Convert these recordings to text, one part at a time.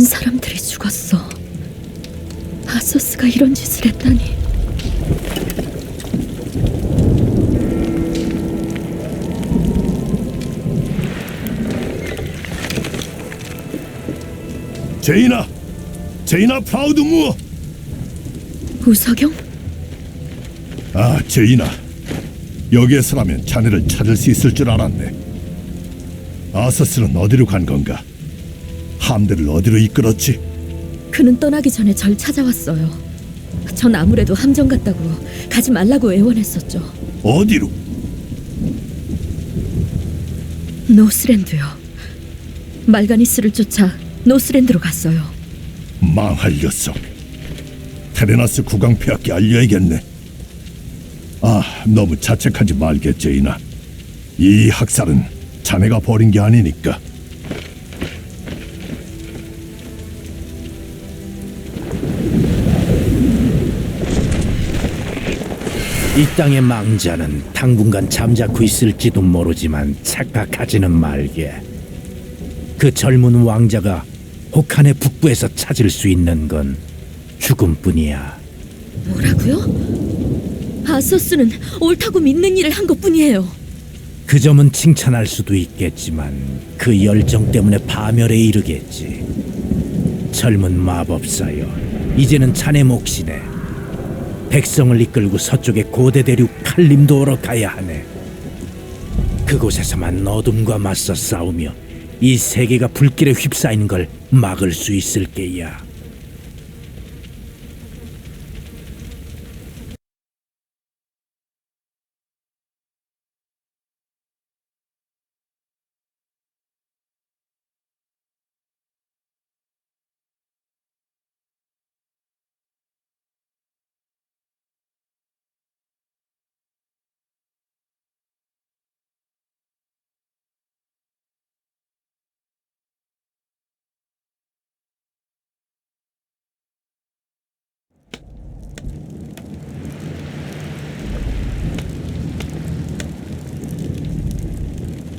많은 사람들이 죽었어. 아소스가 이런 짓을 했다니. 제이나, 제이나 프라우드 무어. 우석영? 아, 제이나. 여기에서라면 자네를 찾을 수 있을 줄 알았네. 아서스는 어디로 간 건가? 함대를 어디로 이끌었지? 그는 떠나기 전에 절 찾아왔어요. 전 아무래도 함정 같다고 가지 말라고 애원했었죠. 어디로? 노스랜드요. 말가니스를 쫓아 노스랜드로 갔어요. 망할 녀석. 테레나스 국왕폐하께 알려야겠네. 아, 너무 자책하지 말게, 제이나. 이 학살은 자네가 벌인 게 아니니까. 이 땅의 망자는 당분간 잠자코 있을지도 모르지만 착각하지는 말게. 그 젊은 왕자가 혹한의 북부에서 찾을 수 있는 건 죽음뿐이야. 뭐라고요? 아소스는 옳다고 믿는 일을 한 것뿐이에요. 그 점은 칭찬할 수도 있겠지만 그 열정 때문에 파멸에 이르겠지. 젊은 마법사여, 이제는 자네 몫이네. 백성을 이끌고 서쪽의 고대 대륙 칼림도어로 가야 하네. 그곳에서만 어둠과 맞서 싸우며 이 세계가 불길에 휩싸이는 걸 막을 수 있을 게야.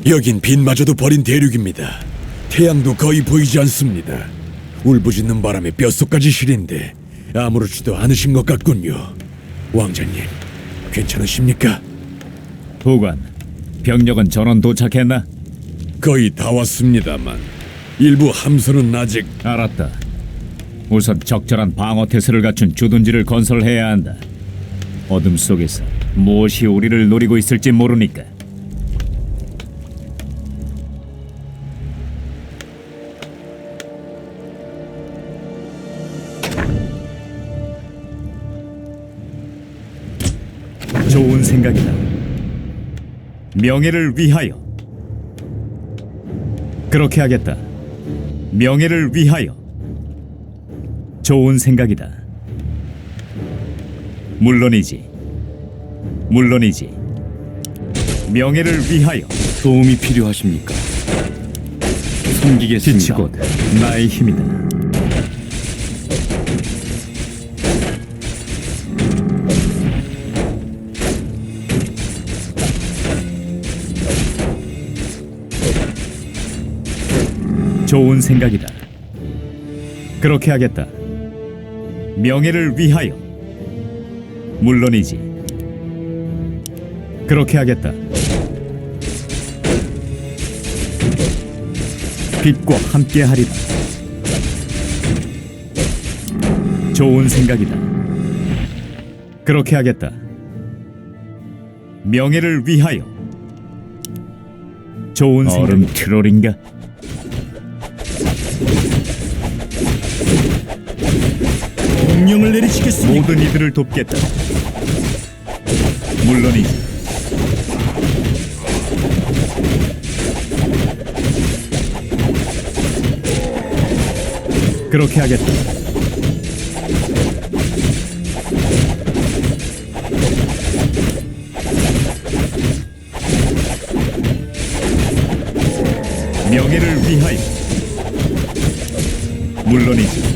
여긴 빛마저도 버린 대륙입니다. 태양도 거의 보이지 않습니다. 울부짖는 바람에 뼛속까지 시린데 아무렇지도 않으신 것 같군요. 왕자님, 괜찮으십니까? 보관, 병력은 전원 도착했나? 거의 다 왔습니다만 일부 함선은 아직 알았다. 우선 적절한 방어 태세를 갖춘 주둔지를 건설해야 한다. 어둠 속에서 무엇이 우리를 노리고 있을지 모르니까. 생각이다. 명예를 위하여. 그렇게 하겠다. 명예를 위하여. 좋은 생각이다. 물론이지. 물론이지. 명예를 위하여. 도움이 필요하십니까? 섬기겠습니다. 곧 나의 힘이다. 좋은 생각이다. 그렇게 하겠다. 명예를 위하여. 물론이지. 그렇게 하겠다. 빛과 함께 하리라. 좋은 생각이다. 그렇게 하겠다. 명예를 위하여. 좋은 얼음 트롤인가? 명령을 내리시겠습니까? 모든 이들을 돕겠다. 물론이지. 그렇게 하겠다. 명예를 위하여. 물론이지.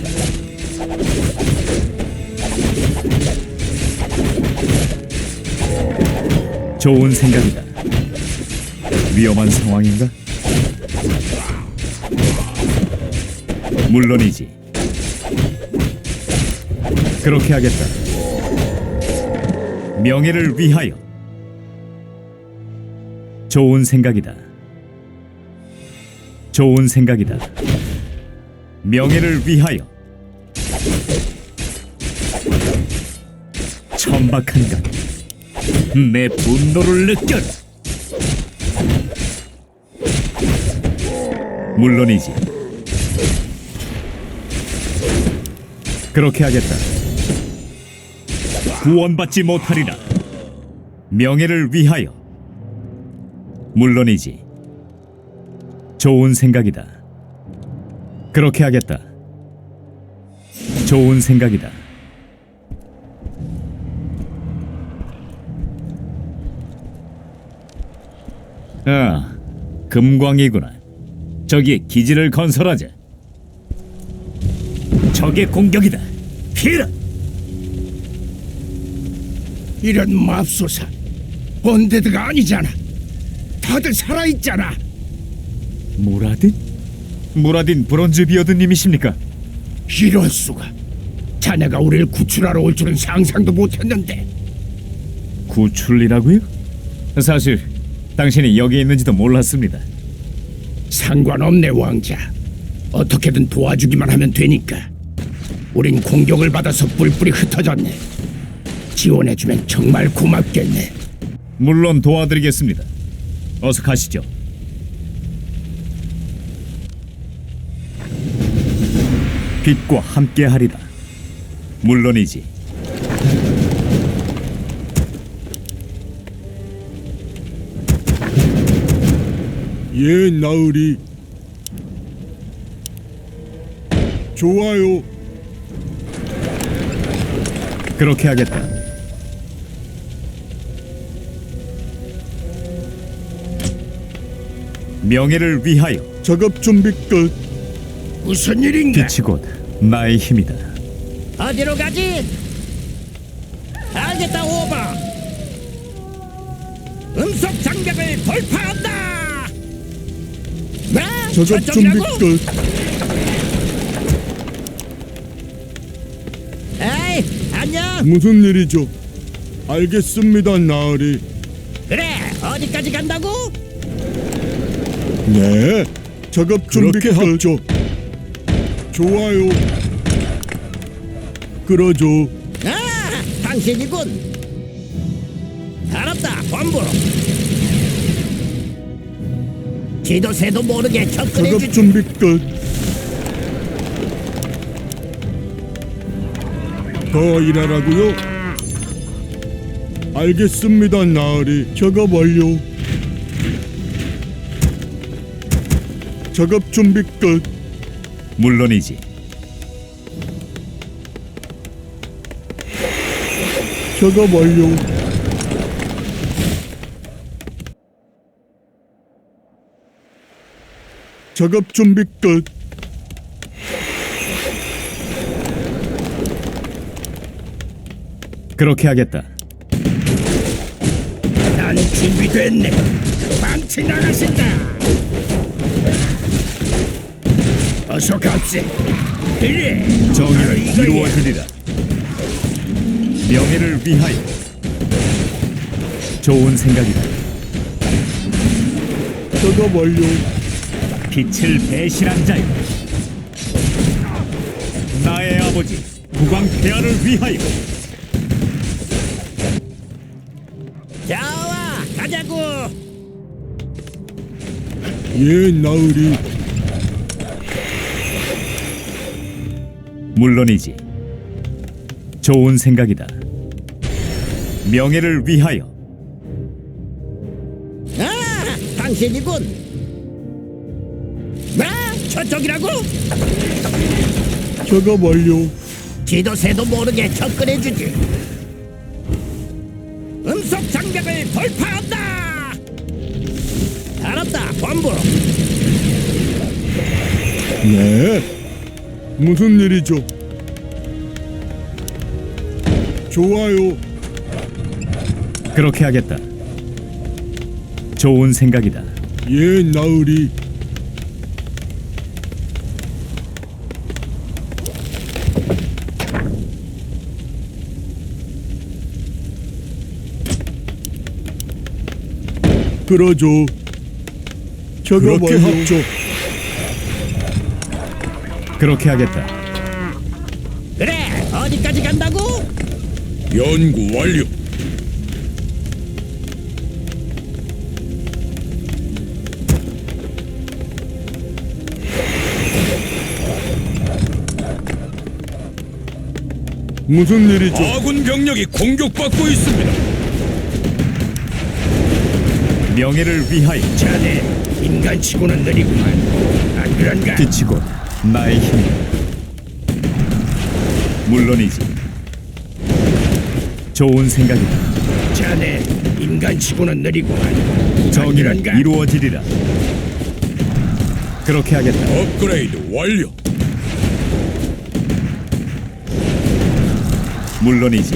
좋은 생각이다. 위험한 상황인가? 물론이지. 그렇게 하겠다. 명예를 위하여. 좋은 생각이다. 좋은 생각이다. 명예를 위하여. 천박한 것. 내 분노를 느껴라. 물론이지. 그렇게 하겠다. 구원받지 못하리라. 명예를 위하여. 물론이지. 좋은 생각이다. 그렇게 하겠다. 좋은 생각이다. 아, 금광이구나. 저기에 기지를 건설하자. 적의 공격이다. 피해라. 이런 맙소사 본데드가 아니잖아 다들 살아있잖아 무라딘? 무라딘 브론즈 비어드님이십니까? 이럴 수가 자네가 우리를 구출하러 올 줄은 상상도 못했는데 구출이라고요? 사실 당신이 여기 있는지도 몰랐습니다. 상관없네 왕자 어떻게든 도와주기만 하면 되니까 우린 공격을 받아서 뿔뿔이 흩어졌네 지원해주면 정말 고맙겠네 물론 도와드리겠습니다. 어서 가시죠. 빛과 함께하리라. 물론이지. 예, 나으리. 좋아요. 그렇게 하겠다. 명예를 위하여 작업 준비 끝. 무슨 일인가 빛이 곧 나의 힘이다. 어디로 가지? 알겠다 오버 음속 장벽을 돌파한다 네? 작업 준비? 끝. 에이 안녕 무슨 일이죠? 알겠습니다, 나으리. 그래 어디까지 간다고? 네. 작업 준비 끝. 좋아요. 그러죠. 아 당신이군 지도 새도 모르게 작업 접근해주지 준비 끝. 더 일하라고요? 알겠습니다, 나으리. 작업 완료. 작업 준비 끝. 물론이지. 작업 완료. 작업 준비 끝. 그렇게 하겠다. 난 준비됐네 망치 나가신다 어서 갑세 그래 정의를. 이루어주리라. 명예를 위하여. 좋은 생각이다. 작업 완료. 빛을 배신한 자여. 나의 아버지 국왕 폐하를 위하여. 좋아 가자고 예, 나으리. 물론이지. 좋은 생각이다. 명예를 위하여. 아 당신이군 아 저쪽이라고? 작업 완료. 지도 새도 모르게 접근해주지 음속 장벽을 돌파한다 알았다 본부 네. 무슨 일이죠? 좋아요. 그렇게 하겠다. 좋은 생각이다. 예, 나으리. 그러죠. 그렇게 완료. 합죠. 그렇게 하겠다. 그래 어디까지 간다고? 연구 완료. 무슨 일이죠? 아군 병력이 공격받고 있습니다. 명예를 위하여 자네 인간치고는 느리구만. 안 그런가? 빛이 곧 나의 힘이다. 물론이지. 좋은 생각이다. 자네 인간치고는 느리구만. 안 정의는 그런가? 이루어지리라. 그렇게 하겠다. 업그레이드 완료. 물론이지.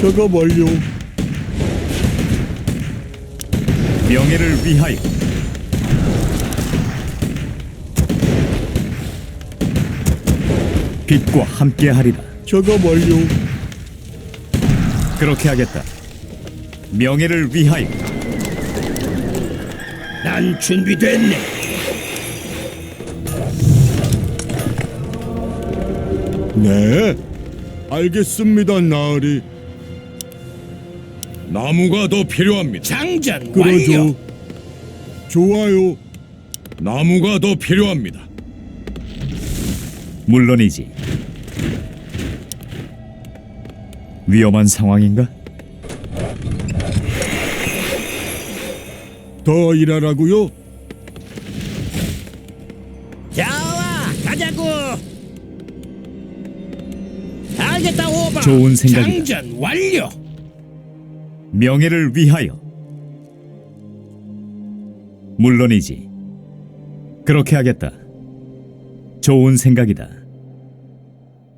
작업 완료. 명예를 위하여 빛과 함께하리라. 작업 완료. 그렇게 하겠다. 명예를 위하여 난 준비됐네. 네. 알겠습니다, 나으리. 나무가 더 필요합니다. 장전 그러죠. 완료. 좋아요. 나무가 더 필요합니다. 물론이지. 위험한 상황인가? 더 일하라고요? 좋아 가자고. 알겠다 오바. 좋은 생각이다. 장전 완료. 명예를 위하여. 물론이지. 그렇게 하겠다. 좋은 생각이다.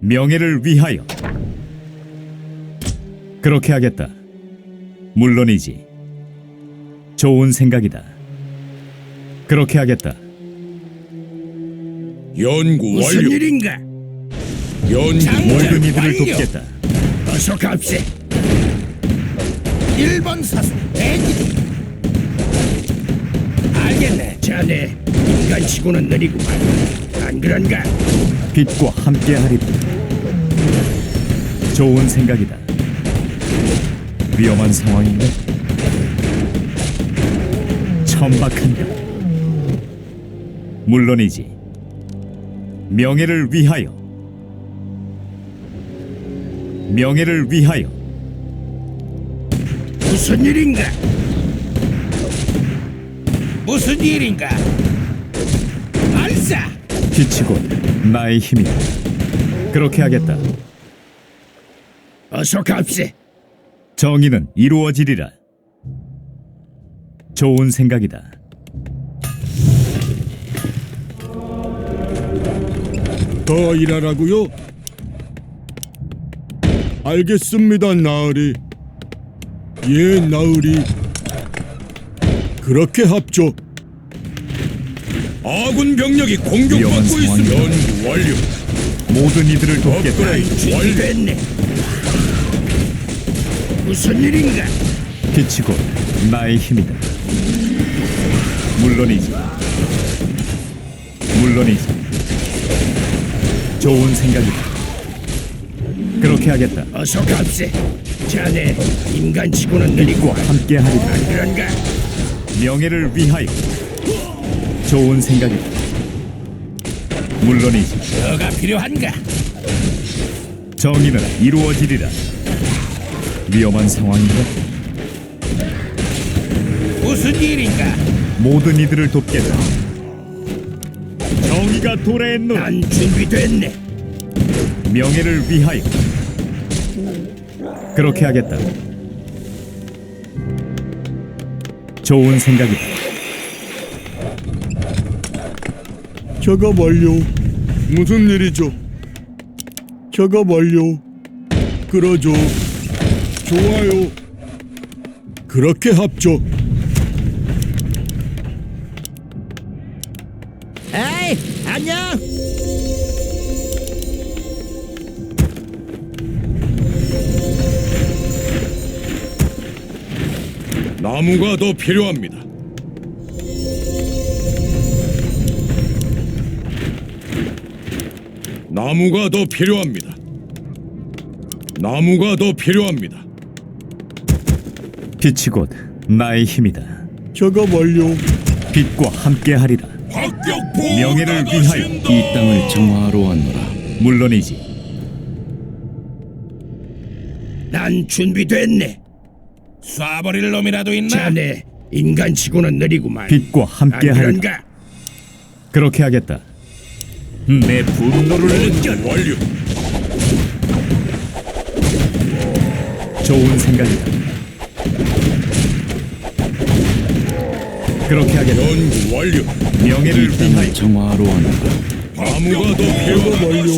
명예를 위하여. 그렇게 하겠다. 물론이지. 좋은 생각이다. 그렇게 하겠다. 연구 무슨 완료. 일인가? 연구 모든 이들을. 돕겠다. 어서 갑세. 1번 사수 대기. 알겠네. 자네 인간치고는 느리구만. 안 그런가? 빛과 함께하리라 좋은 생각이다 위험한 상황인가? 천박한가? 물론이지 명예를 위하여 명예를 위하여 무슨 일인가? 무슨 일인가? 빛이 곧 나의 힘이다 그렇게 하겠다 어서 갑세. 정의는 이루어지리라 좋은 생각이다 더 일하라고요? 알겠습니다, 나으리. 예, 나으리. 그렇게 합죠. 아군 병력이 위험한 공격받고. 있습니다. 연구 완료. 모든 이들을 돕겠다 업그레이드 완료. 준비됐네. 무슨 일인가? 빛이 곧 나의 힘이다. 물론이지. 물론이지. 좋은 생각이다. 그렇게 하겠다. 어서 갑세. 자네 인간치고는 느리고 함께하리라. 안 그런가? 명예를 위하여. 좋은 생각이다. 물론이지. 너가 필요한가? 정의는 이루어지리라. 위험한 상황인가? 무슨 일인가? 모든 이들을 돕겠다. 정의가 도래했노라. 난 준비됐네. 명예를 위하여 그렇게 하겠다. 좋은 생각이다. 작업 완료. 무슨 일이죠? 작업 완료. 그러죠. 좋아요. 그렇게 합죠. 에이 안녕. 나무가 더 필요합니다. 나무가 더 필요합니다. 나무가 더 필요합니다. 빛이 곧 나의 힘이다. 작업 완료. 빛과 함께하리라. 명예를 위하여 이 땅을 정화하러 왔노라. 물론이지. 난 준비됐네. 쏴버릴 놈이라도 있나? 자네 인간치고는 느리구만. 빛과 함께하리라. 그런가? 그렇게 하겠다. 내 분노를 느껴. 완료. 좋은 생각이다. 그렇게 하겠다. 연구 완료. 명예를 이 위하여 땅을 정화하러 왔노라. 작업 필요하다. 완료.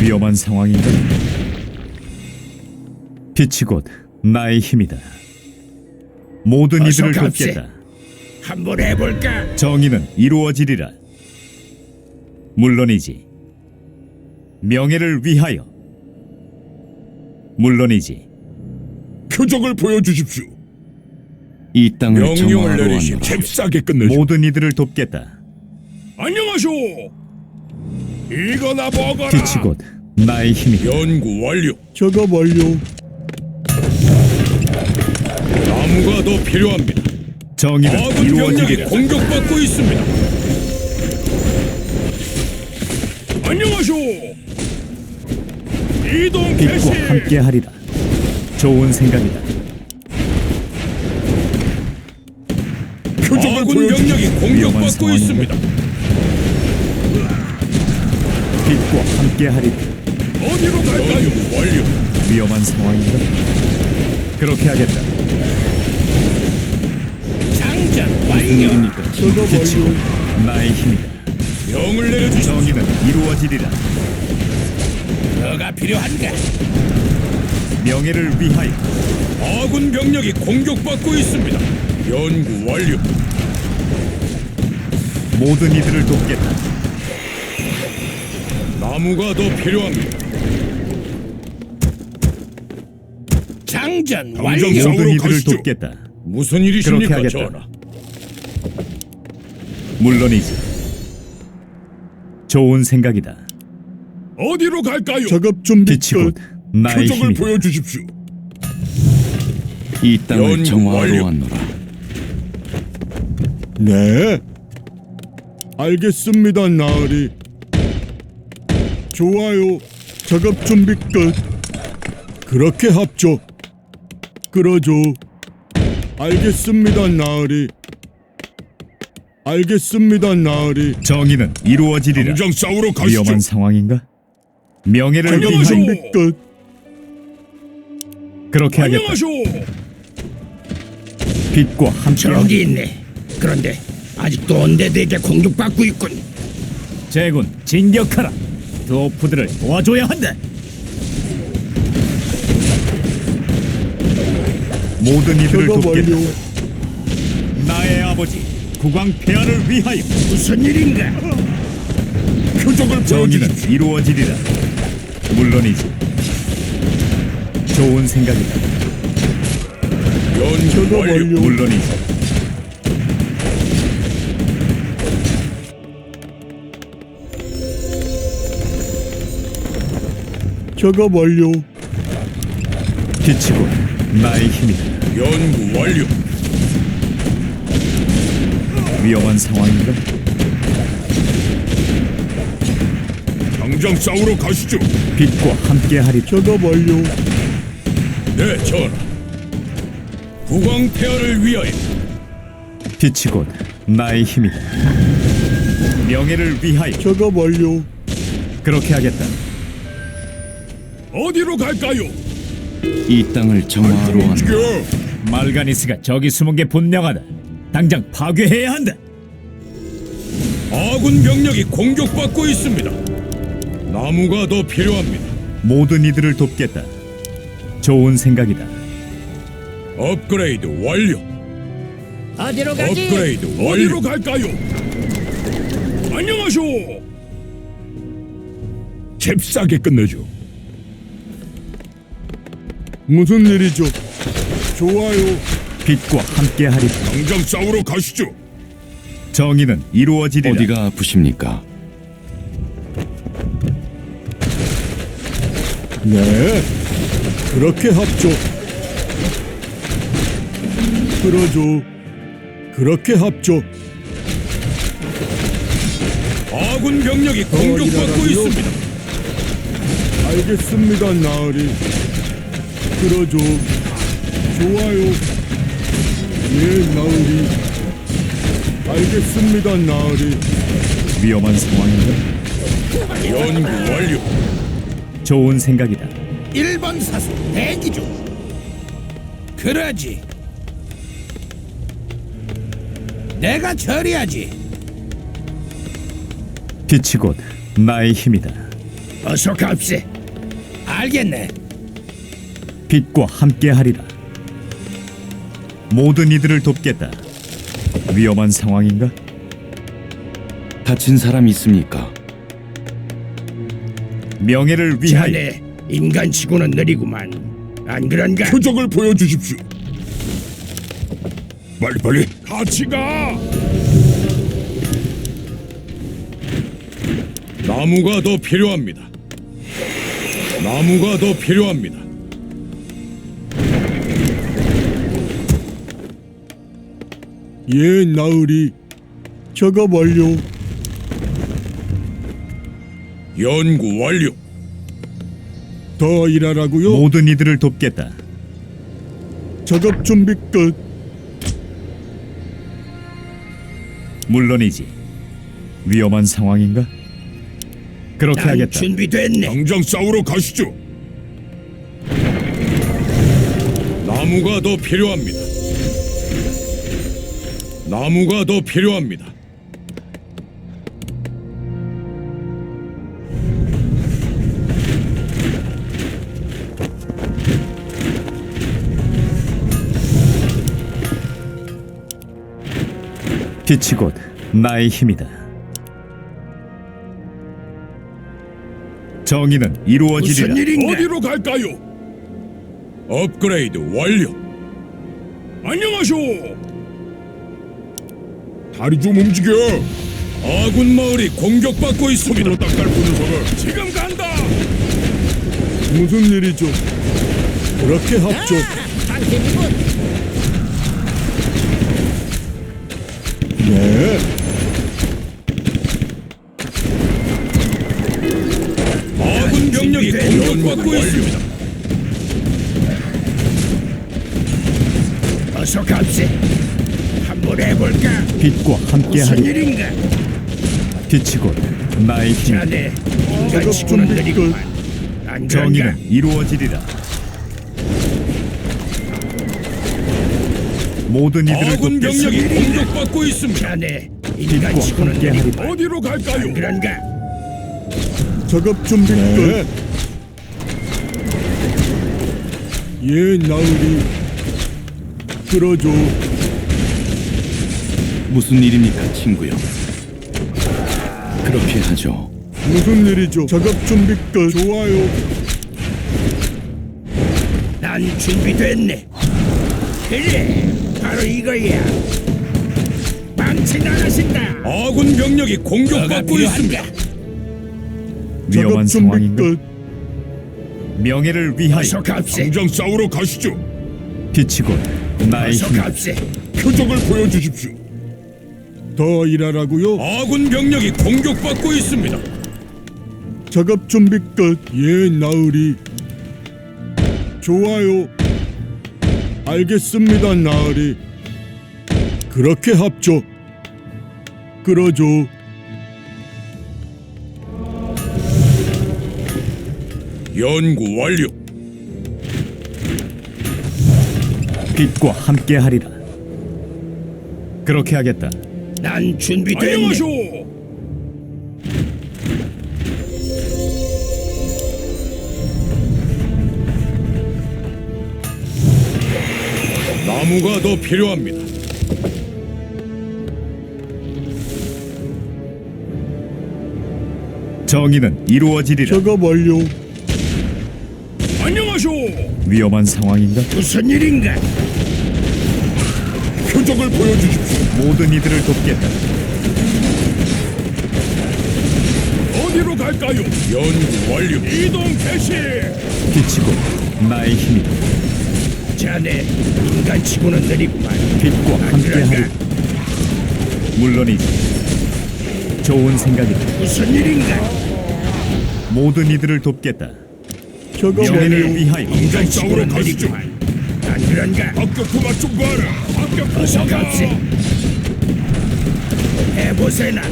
위험한 상황인가? 빛이 곧 나의 힘이다. 모든 이들을. 돕겠다. 한번 해볼까? 정의는 이루어지리라. 물론이지. 명예를 위하여. 물론이지. 표적을 보여주십시오. 이 땅을 명령을 정화하러. 왔노라. 잽싸게 끝내죠. 모든 이들을 돕겠다. 안녕하쇼. 이거나 먹어라. 빛이 곧 나의 힘이다. 연구 완료. 작업 완료. 더 필요합니다. 정의는 아군 병력이 이루어지리라. 공격받고 있습니다. 안녕하쇼. 이동 개시. 빛과 함께하리라. 좋은 생각이다. 표적을 아군 병력이 공격받고? 있습니다. 빛과 함께하리라. 어디로 갈까요? 완료. 위험한 상황인가? 그렇게 하겠다. 장전 무슨. 일입니까? 작업 빛이 완료. 곧 나의 힘이다. 명을 내려주시오. 정의는 이루어지리라. 너가 필요한가? 명예를 위하여. 아군 병력이 공격받고 있습니다. 연구 완료. 모든 이들을 돕겠다. 나무가 더 필요합니다. 장전 완료. 모든 이들을. 돕겠다. 무슨 일이십니까, 그렇게 하겠다. 전하? 물론이지. 좋은 생각이다. 어디로 갈까요? 작업 준비 빛이 곧 끝. 나의 표적을 힘이다. 보여주십시오. 이 땅을 정화하러. 왔노라. 네. 알겠습니다, 나으리. 좋아요. 작업 준비 끝. 그렇게 합죠. 그러죠. 알겠습니다, 나으리. 알겠습니다, 나으리. 정의는 이루어지리라. 당장 싸우러 가시죠. 위험한 상황인가? 명예를 안녕하쇼. 끝. 그렇게 하겠다. 안녕하쇼. 빛과 함께 저기 있네. 그런데 아직도 언데드에게 공격받고 있군. 제군 진격하라. 드워프들을 도와줘야 한다. 모든 이들을 돕겠다. 나의 아버지 국왕 폐하를 위하여 무슨 일인가? 표적을 정의는. 이루어지리라. 물론이지. 좋은 생각이다. 작업 완료. 물론이지. 작업 완료. 곧 나의 힘이다. 연구 완료. 위험한 상황인가? 당장 싸우러 가시죠. 빛과 함께하리라. 작업 완료. 네, 전하. 국왕 폐하를 위하여 빛이 곧 나의 힘이다. 명예를 위하여 작업 완료. 그렇게 하겠다. 어디로 갈까요? 이 땅을 정화하러. 움직여. 말가니스가 저기 숨은 게 분명하다. 당장 파괴해야 한다. 아군 병력이 공격받고 있습니다. 나무가 더 필요합니다. 모든 이들을 돕겠다. 좋은 생각이다. 업그레이드 완료. 어디로 가지? 업그레이드 완료. 어디로 갈까요? 안녕하쇼. 잽싸게 끝내죠. 무슨 일이죠? 좋아요. 빛과 함께하리라. 당장 싸우러 가시죠. 정의는 이루어지리라. 어디가 아프십니까? 네. 그렇게 합죠. 그러죠. 그렇게 합죠. 아군 병력이 공격받고? 있습니다. 알겠습니다, 나으리. 그러죠. 좋아요. 예, 나으리. 알겠습니다, 나으리. 위험한 상황인가? 연구 완료. 좋은 생각이다. 1번 사수 대기 중. 그러지. 내가 처리하지. 빛이 곧 나의 힘이다. 어서 갑세. 알겠네. 빛과 함께하리라. 모든 이들을 돕겠다. 위험한 상황인가? 다친 사람 있습니까? 명예를 위하여 자네 인간치고는 느리구만. 안 그런가? 표적을 보여주십시오. 빨리 빨리 같이 가. 나무가 더 필요합니다. 나무가 더 필요합니다. 예, 나으리. 작업 완료. 연구 완료. 더 일하라고요? 모든 이들을 돕겠다. 작업 준비 끝. 물론이지. 위험한 상황인가? 그렇게 난 하겠다. 준비됐네. 당장 싸우러 가시죠. 나무가 더 필요합니다. 나무가 더 필요합니다. 빛이 곧 나의 힘이다. 정의는 이루어지리라. 무슨 일인가? 어디로 갈까요? 업그레이드 완료. 안녕하쇼. 다리 좀 움직여. 아군 마을이 공격받고 있습니다. 딱갈 녀석을 지금 간다. 무슨 일이죠? 그렇게 합죠. 네. 아군 병력이 공격받고 있습니다. 어서 갑세. 해볼까? 빛과 무슨 함께하리라. 일인가? 빛이 곧 나의 힘이다. 자네 준비 느리구만. 안 그런가? 정의는 이루어지리라. 모든 이들을 아군 돕겠다. 병력이 공격받고 있습니다. 자네 빛과 인간치고는 함께하리라. 느리구만. 어디로 갈까요? 그런가? 작업 준비 끝. 예, 나으리. 그러죠. 무슨 일입니까, 친구요? 그렇게 하죠. 무슨 일이죠? 작업 준비 끝. 좋아요. 난 준비됐네. 그래, 바로 이거야. 망치 나가신다. 아군 병력이 공격받고 있습니다. 위험한 작업 준비 상황인가? 끝. 명예를 위하여 어서 갑세. 당장 싸우러 가시죠. 빛이 곧 나의 어서. 갑세. 표적을 보여주십시오. 더 일하라고요? 아군 병력이 공격받고 있습니다. 작업 준비 끝. 예, 나으리. 좋아요. 알겠습니다, 나으리. 그렇게 합죠. 그러죠. 연구 완료. 빛과 함께하리라. 그렇게 하겠다. 난 준비됐네. 안녕하쇼. 나무가 더 필요합니다. 정의는 이루어지리라. 작업 완료. 안녕하쇼. 안녕하쇼. 위험한 상황인가? 무슨 일인가? 표적을 보여주십시오. 모든 이들을 돕겠다. 어디로 갈까요? 연구 완료. 이동 개시. 빛이고 나의 힘이 자네 인간치고는 느리구만. 빛과 함께하리. 물론이지. 좋은 생각이다. 무슨 일인가? 모든 이들을 돕겠다. 명예를? 위하여 인간치고는 가시죠. 그런가? 합격 그만 좀 봐라. 합격 어서 그만. 갑세. 해보세나.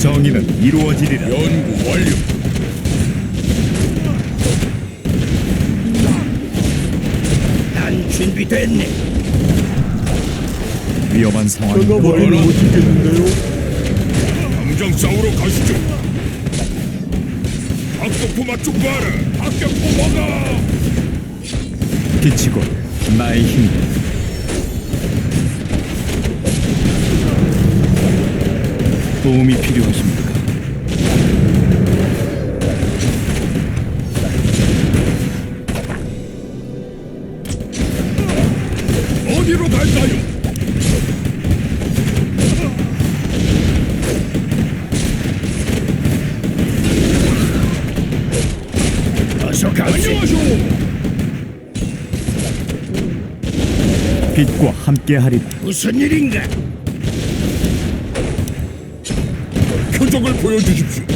정의는 이루어지리라. 연구 완료. 난 준비됐네. 위험한 저거 상황인가? 뭐예요? 못 지겠는데요? 당장 싸우러 가시죠. 합격 그만 좀 봐라. 합격 그만아. 빛이 고 나의 힘이 도움이 필요하십니까? 빛과 함께하리라. 무슨 일인가? 표적을 보여주십시오.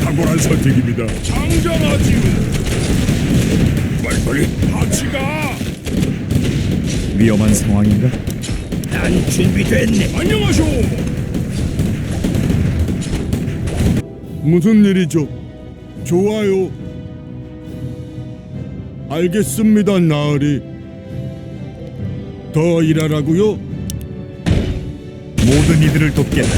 탁월한 선택입니다. 당장하지요. 빨리빨리 같이 가. 위험한 상황인가? 난 준비됐네. 안녕하쇼. 무슨 일이죠? 좋아요. 알겠습니다, 나으리. 더 일하라고요? 모든 이들을 돕겠다.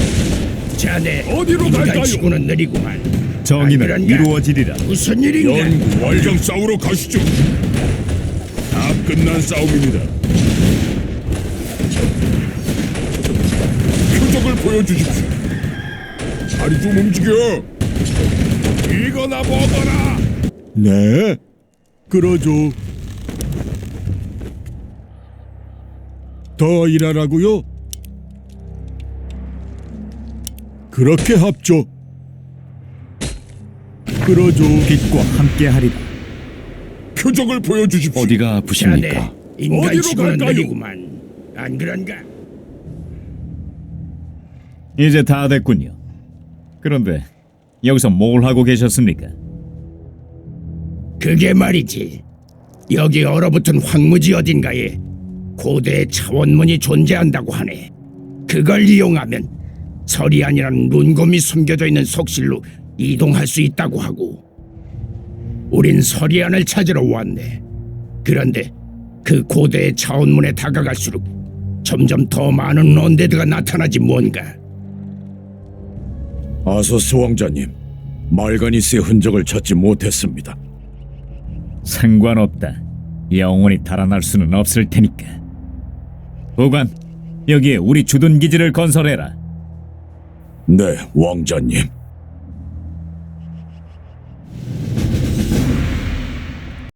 자네 어디로 갈까요? 인간치고는 느리구만. 정의는 안 그런가? 이루어지리라. 무슨 일인가? 연구 완전 싸우러 가시죠. 다 끝난 싸움입니다. 표적을 보여주십시오. 다리 좀 움직여. 이거나 먹어라. 네. 그러죠. 더 일하라고요? 그렇게 합죠. 그러죠. 빛과 함께하리라. 표적을 보여주십시오. 어디가 아프십니까? 인간치고는 갈까요? 느리구만. 안 그런가? 이제 다 됐군요. 그런데 여기서 뭘 하고 계셨습니까? 그게 말이지. 여기 얼어붙은 황무지 어딘가에 고대의 차원문이 존재한다고 하네. 그걸 이용하면 서리안이라는 룬곰이 숨겨져 있는 속실로 이동할 수 있다고 하고. 우린 서리안을 찾으러 왔네. 그런데 그 고대의 차원문에 다가갈수록 점점 더 많은 언데드가 나타나지 뭔가. 아서스 왕자님, 말가니스의 흔적을 찾지 못했습니다. 상관없다. 영원히 달아날 수는 없을 테니까. 보관, 여기에 우리 주둔 기지를 건설해라. 네, 왕자님.